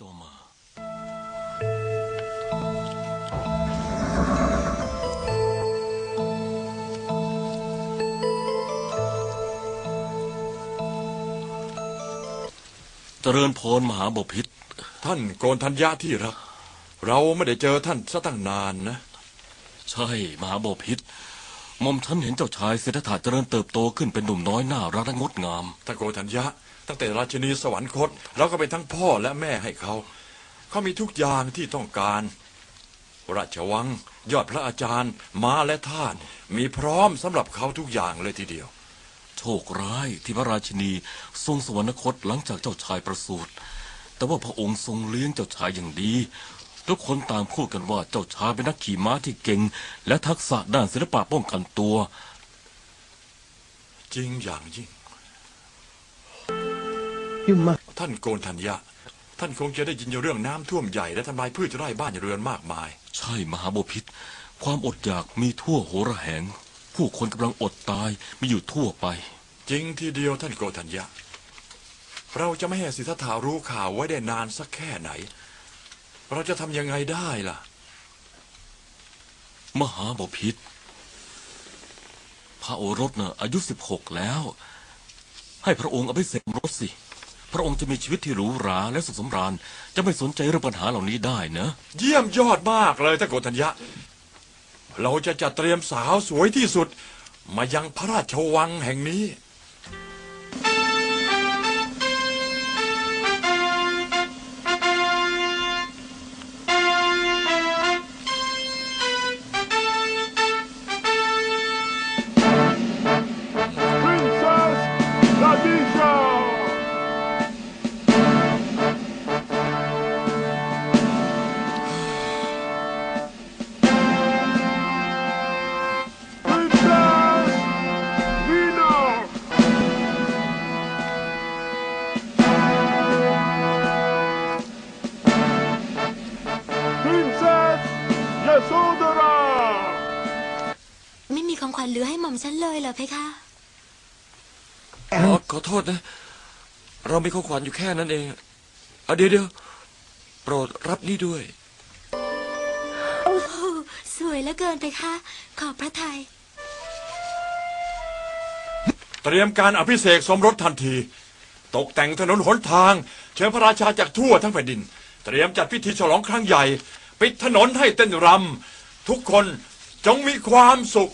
ต่อมา เจริญพรมหาบพิษท่านโกนธัญญาที่รัก เราไม่ได้เจอท่านซะตั้งนานนะ ใช่มหาบพิษ หม่อมฉันเห็นเจ้าชายเศรษฐาเจริญเติบโตขึ้นเป็นหนุ่มน้อยน่ารักและงดงาม ท่านโกนธัญญาตั้งแต่ราชินีสวรรคตเราก็เป็นทั้งพ่อและแม่ให้เขา เขามีทุกอย่างที่ต้องการ ราชวัง ยอดพระอาจารย์ ม้าและทาสมีพร้อมสำหรับเขาทุกอย่างเลยทีเดียว โชคร้ายที่พระราชินีทรงสวรรคตหลังจากเจ้าชายประสูติแต่ว่าพระองค์ทรงเลี้ยงเจ้าชายอย่างดี ทุกคนต่างพูดกันว่าเจ้าชายเป็นนักขี่ม้าที่เก่ง และทักษะด้านศิลปะป้องกันตัว จริงอย่างยิ่ง You must ท่านโกนธัญญาท่านคงจะได้ยินเรื่องน้ำท่วมใหญ่และทำลายพืชไร่บ้านเรือนมากมาย ใช่มหาบพิษ ความอดอยากมีทั่วโหระแหง ผู้คนกำลังอดตายมีอยู่ทั่วไป จริงทีเดียวท่านโกธัญญาเราจะไม่ให้สิทธัตถารู้ข่าวไว้ได้นานสักแค่ไหน เราจะทำยังไงได้ล่ะ มหาบพิษพระโอรสเน่ะอายุสิบหกแล้ว ให้พระองค์เอาไปเสกรถสิ พระองค์จะมีชีวิตที่หรูหราและสุขสำราญ จะไม่สนใจเรื่องปัญหาเหล่านี้ได้นะ เยี่ยมยอดมากเลยท่านโกธัญญาเราจะจัดเตรียมสาวสวยที่สุด มายังพระราชวังแห่งนี้ Yasodhara! ไม่มีของขวัญเหลือให้หม่อมฉันเลยเหรอเพคะ อ๋อขอโทษนะ เรามีของขวัญอยู่แค่นั้นเองอะเดี๋ยวเดี๋ยวโปรดรับนี่ด้วย โอ้โหสวยเหลือเกินเพคะ ขอบพระทัย เตรียมการอภิเษกสมรสทันที ตกแต่งถนนหนทาง เชิญพระราชาจากทั่วทั้งแผ่นดิน เตรียมจัดพิธีฉลองครั้งใหญ่ ปิดถนนให้เต้นรำทุกคนจงมีความสุข